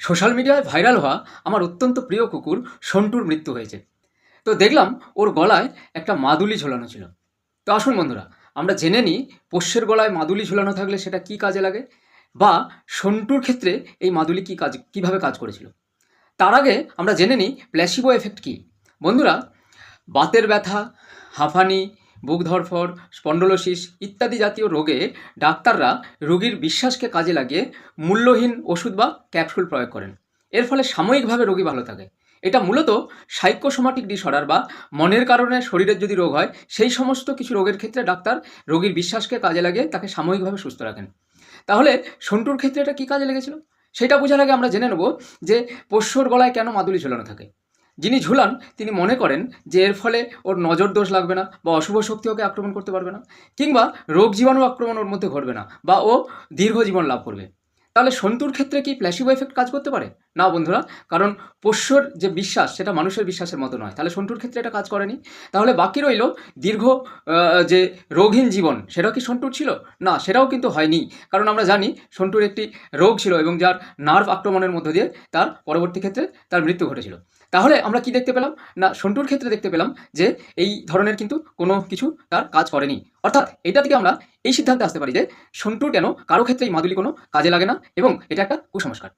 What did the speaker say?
Social মিডিয়ায় viral হওয়া আমার অত্যন্ত প্রিয় কুকুর সন্টুর মৃত্যু হয়েছে। তো দেখলাম ওর গলায় একটা মাদুলি ঝোলানো ছিল। তো আসুন বন্ধুরা, আমরা জেনে নিই পোষ্যের গলায় মাদুলি ঝোলানো থাকলে সেটা কি কাজে লাগে বা সন্টুর ক্ষেত্রে এই মাদুলি কী কাজ, কীভাবে কাজ করেছিল? তার আগে আমরা জেনে নিই প্ল্যাসিবো এফেক্ট কী। বন্ধুরা, বাতের ব্যথা, হাঁফানি বুক ধরফর স্পন্ডলোসিস ইত্যাদি জাতীয় রোগে ডাক্তাররা রোগীর বিশ্বাসকে কাজে লাগিয়ে মূল্যহীন ওষুধ বা ক্যাপসুল প্রয়োগ করেন। এর ফলে সাময়িকভাবে রোগী ভালো থাকে। এটা মূলত সাইকোসোমাটিক ডিসঅর্ডার বা মনের কারণে শরীরের যদি রোগ হয়, সেই সমস্ত কিছু রোগের ক্ষেত্রে ডাক্তার রোগীর বিশ্বাসকে কাজে লাগিয়ে তাকে সাময়িকভাবে সুস্থ রাখেন। তাহলে সন্টুর ক্ষেত্রে এটা কী কাজে লেগেছিল? সেটা বোঝার আগে আমরা জেনে নেব যে পোষ্যর গলায় কেন মাদুলি ঝোলানো থাকে। যিনি ঝুলান, তিনি মনে করেন যে এর ফলে ওর নজর দোষ লাগবে না বা অশুভ শক্তি ওকে আক্রমণ করতে পারবে না কিংবা রোগ জীবাণু আক্রমণ ওর মধ্যে ঘটবে না বা ও দীর্ঘ জীবন লাভ করবে। তাহলে সন্তুর ক্ষেত্রে কি প্ল্যাসিবো এফেক্ট কাজ করতে পারে? না বন্ধুরা, কারণ পোষ্যর যে বিশ্বাস, সেটা মানুষের বিশ্বাসের মতো নয়। তাহলে সন্টুর ক্ষেত্রে এটা কাজ করেনি। তাহলে বাকি রইল দীর্ঘ যে রোগহীন জীবন, সেটাও কি সন্টুর ছিল? না, সেটাও কিন্তু হয়নি। কারণ আমরা জানি সন্টুর একটি রোগ ছিল এবং যার নার্ভ আক্রমণের মধ্য দিয়ে তার পরবর্তী ক্ষেত্রে তার মৃত্যু ঘটেছিল। তাহলে আমরা কি দেখতে পেলাম? না, সন্টুর ক্ষেত্রে দেখতে পেলাম যে এই ধরনের কিন্তু কোনো কিছু তার কাজ করেনি। অর্থাৎ এটা থেকে আমরা এই সিদ্ধান্তে আসতে পারি যে সন্টুর কেন কারও ক্ষেত্রে এই মাদুলি কোনো কাজে লাগে না এবং এটা একটা কুসংস্কার।